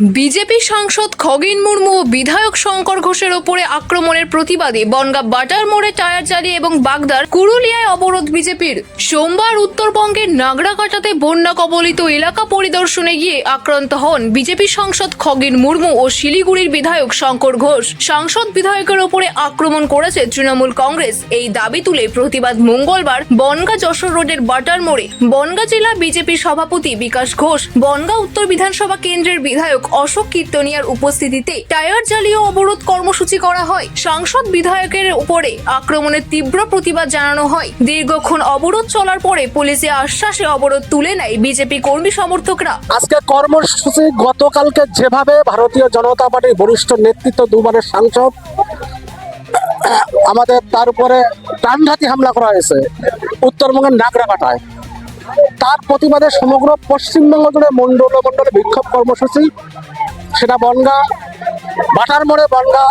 BJP সাংসদ খগেন মুর্মু ও বিধায়ক শঙ্কর ঘোষের ওপরে আক্রমণের প্রতিবাদে বনগা বাটার মোড়ে টায়ার জ্বালিয়ে এবং বাগদার কুরুলিয়ায় অবরোধ বিজেপির। সোমবার উত্তরবঙ্গের নাগরাকাটাতে বন্যা কবলিত এলাকা পরিদর্শনে গিয়ে আক্রান্ত হন বিজেপি সাংসদ খগেন মুর্মু ও শিলিগুড়ির বিধায়ক শঙ্কর ঘোষ। সাংসদ বিধায়কের ওপরে আক্রমণ করেছে তৃণমূল কংগ্রেস। এই দাবি তুলে প্রতিবাদ মঙ্গলবার বনগা যশোর রোডের বাটার মোড়ে। বনগা জেলা বিজেপি সভাপতি বিকাশ ঘোষ বনগা উত্তর বিধানসভা কেন্দ্রের বিধায়ক অশোক কীর্তনিয়ার উপস্থিতিতে টায়ার জ্বালিয়ে অবরোধ কর্মসূচি করা হয়। সাংসদ বিধায়কের উপরে আক্রমণের তীব্র প্রতিবাদ জানানো হয়। দীর্ঘক্ষণ অবরোধ চলার পরে পুলিশে আশ্বাসে অবরোধ তুলে নেয় বিজেপি কর্মী সমর্থকরা। আজকে কর্মসূচি গতকালকে যেভাবে ভারতীয় জনতা পার্টির বরিষ্ঠ নেতৃত্ব দুবারের সাংসদ, আমাদের তার উপরে প্রাণঘাতী হামলা করা হয়েছে। উত্তরবঙ্গের নাগরাকাটায় তার প্রতিবাদে সমগ্র পশ্চিমবঙ্গ জুড়ে মণ্ডল মণ্ডলে বিক্ষোভ কর্মসূচি। সেটা বনগা বাটার মোড়ে বনগা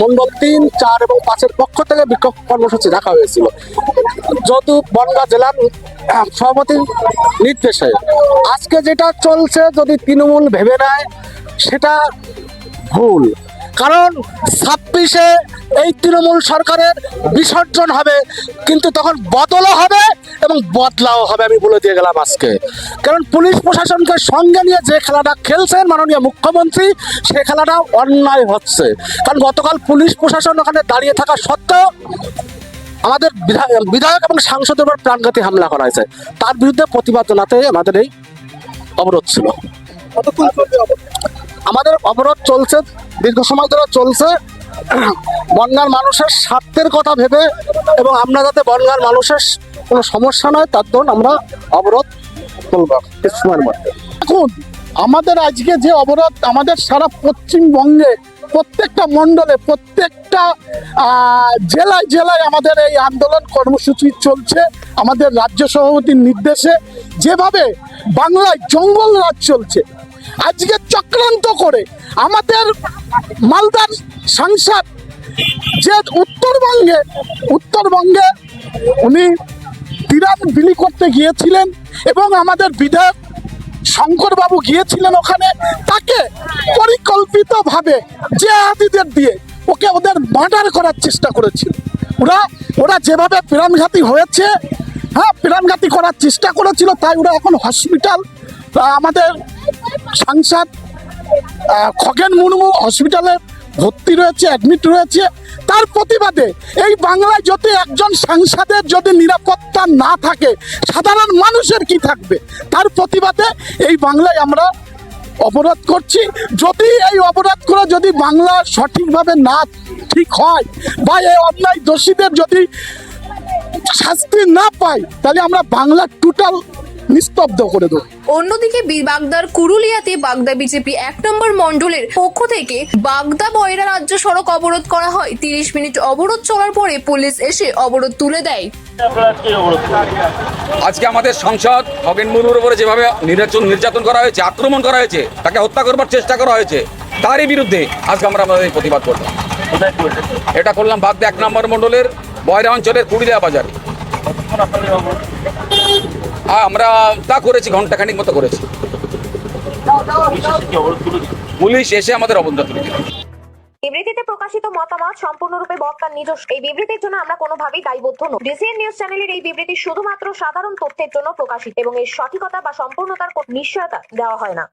মণ্ডল তিন চার এবং পাঁচের পক্ষ থেকে বিক্ষোভ কর্মসূচি রাখা হয়েছিল। যদু বনগা জেলার আহ, সভাপতির নির্দেশে আজকে যেটা চলছে যদি তৃণমূল ভেবে নেয় সেটা ভুল। কারণ ছাব্বিশে এই তৃণমূল সরকারের বিসর্জন হবে কিন্তু তখন বদলও হবে এবং বদলাও হবে আমি বলে দিয়ে গেলাম আজকে। কারণ পুলিশ প্রশাসনকে সঙ্গে নিয়ে যে খেলাটা খেলছেন মাননীয় মুখ্যমন্ত্রী সে খেলাটা অন্যায় হচ্ছে। কারণ গতকাল পুলিশ প্রশাসন ওখানে দাঁড়িয়ে থাকা সত্ত্বেও আমাদের বিধা- বিধায়ক এবং সাংসদের উপর প্রাণঘাতী হামলা করা হয়েছে তার বিরুদ্ধে প্রতিবাদ জানাতে আমাদের এই অবরোধ ছিল। আমাদের অবরোধ চলছে দীর্ঘ সময় ধরে চলছে। বনগার মানুষের স্বার্থের কথা ভেবে এবং আমরা যাতে বনগার মানুষের কোনো সমস্যা নয়, তার জন্য আমরা অবরোধ করব। কিছু সময়ের মধ্যে। দেখুন, আমাদের আজকে যে অবরোধ আমাদের সারা পশ্চিমবঙ্গে, প্রত্যেকটা মণ্ডলে, প্রত্যেকটা জেলায় জেলায় আমাদের এই আন্দোলন কর্মসূচি চলছে। আমাদের রাজ্য সভাপতির নির্দেশে যেভাবে বাংলায় জঙ্গল রাজ চলছে আজকে চক্রান্ত করে আমাদের মালদার সাংসদ যে উত্তরবঙ্গে উত্তরবঙ্গে উনি তিরান বিলি করতে গিয়েছিলেন এবং আমাদের বিধায়ক শঙ্করবাবু গিয়েছিলেন ওখানে, তাকে পরিকল্পিতভাবে যে আদিদের দিয়ে ওকে ওদের মার্ডার করার চেষ্টা করেছিল। ওরা ওরা যেভাবে প্রাণঘাতী হয়েছে হ্যাঁ প্রাণঘাতী করার চেষ্টা করেছিল, তাই ওরা এখন হসপিটাল আমাদের সাংসদ খগেন মুর্মু হসপিটালে ভর্তি রয়েছে অ্যাডমিট রয়েছে। তার প্রতিবাদে এই বাংলায় যদি একজন সাংসদের যদি নিরাপত্তা না থাকে, সাধারণ মানুষের কি থাকবে? তার প্রতিবাদে এই বাংলায় আমরা অবরোধ করছি। যদি এই অবরোধ করে যদি বাংলা সঠিকভাবে না ঠিক হয়, বা এই অন্যায় দোষীদের যদি শাস্তি না পাই তাহলে আমরা বাংলা টোটাল নিস্তব্ধ করে দেবো। অন্যদিকে বাগদার কুরুলিয়াতে বাগদা বিজেপি এক নম্বর মণ্ডলের পক্ষ থেকে বাগদা বয়রা রাজ্য সড়ক অবরোধ করা হয়। তিরিশ মিনিট অবরোধ চলার পরে পুলিশ এসে অবরোধ তুলে দেয়। আজকে আমাদের সংসদ খগেন মুর্মুর উপরে যেভাবে নির্যাতন নির্যাতন করা হয়েছে আক্রমণ করা হয়েছে তাকে হত্যা করবার চেষ্টা করা হয়েছে তারই বিরুদ্ধে আজকে আমরা আমাদের প্রতিবাদ করলাম এটা করলাম বাগদা এক নম্বর মণ্ডলের বয়রা অঞ্চলের কুড়িলিয়া বাজারে। আ- আমরা তা করেছি ঘন্টাখানিক মতো করেছি। পুলিশ এসে আমাদের অবদান তুলে বিবৃতিতে প্রকাশিত মতামত সম্পূর্ণরূপে বক্তার নিজস্ব। এই বিবৃতির জন্য আমরা কোনোভাবেই দায়বদ্ধ নই। ডিসিএন নিউজ চ্যানেলের এই বিবৃতি শুধুমাত্র সাধারণ তথ্যের জন্য প্রকাশিত এবং এর সঠিকতা বা সম্পূর্ণতার নিশ্চয়তা দেওয়া হয় না।